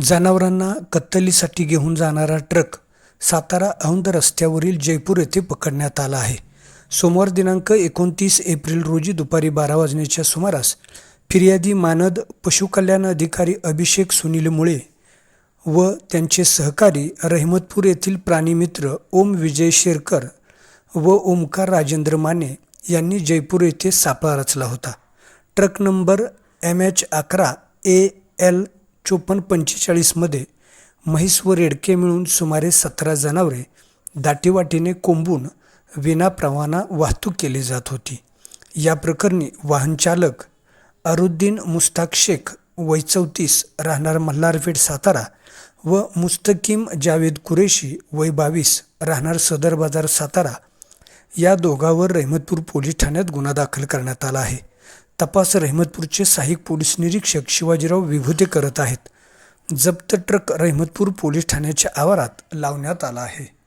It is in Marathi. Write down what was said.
जनावरांना कत्तलीसाठी घेऊन जाणारा ट्रक सातारा औंध रस्त्यावरील जयपूर येथे पकडण्यात आला आहे. सोमवार दिनांक एकोणतीस एप्रिल रोजी दुपारी बारा वाजण्याच्या सुमारास फिर्यादी मानद पशुकल्याण अधिकारी अभिषेक सुनील मुळे व त्यांचे सहकारी रहमतपूर येथील प्राणीमित्र ओम विजय शेरकर व ओमकार राजेंद्र माने यांनी जयपूर येथे सापळा रचला होता. ट्रक नंबर एम एच अकरा ए एल चोपन्न पंचेचाळीसमध्ये म्हैस व रेडके मिळून सुमारे सतरा जनावरे दाटीवाटीने कोंबून विनाप्रवाना वाहतूक केली जात होती. या प्रकरणी वाहनचालक अरुद्दीन मुस्ताक शेख वय चौतीस राहणार मल्हारपेठ सातारा व मुस्तकीम जावेद कुरेशी वय बावीस राहणार सदर बाजार सातारा या दोघांवर रहमतपूर पोलीस ठाण्यात गुन्हा दाखल करण्यात आला आहे. तपास रहमतपूरचे सहाय्यक पोलीस निरीक्षक शिवाजीराव विभूते करत आहेत. जप्त ट्रक रहमतपूर पोलीस ठाण्याच्या आवारात लावण्यात आला आहे.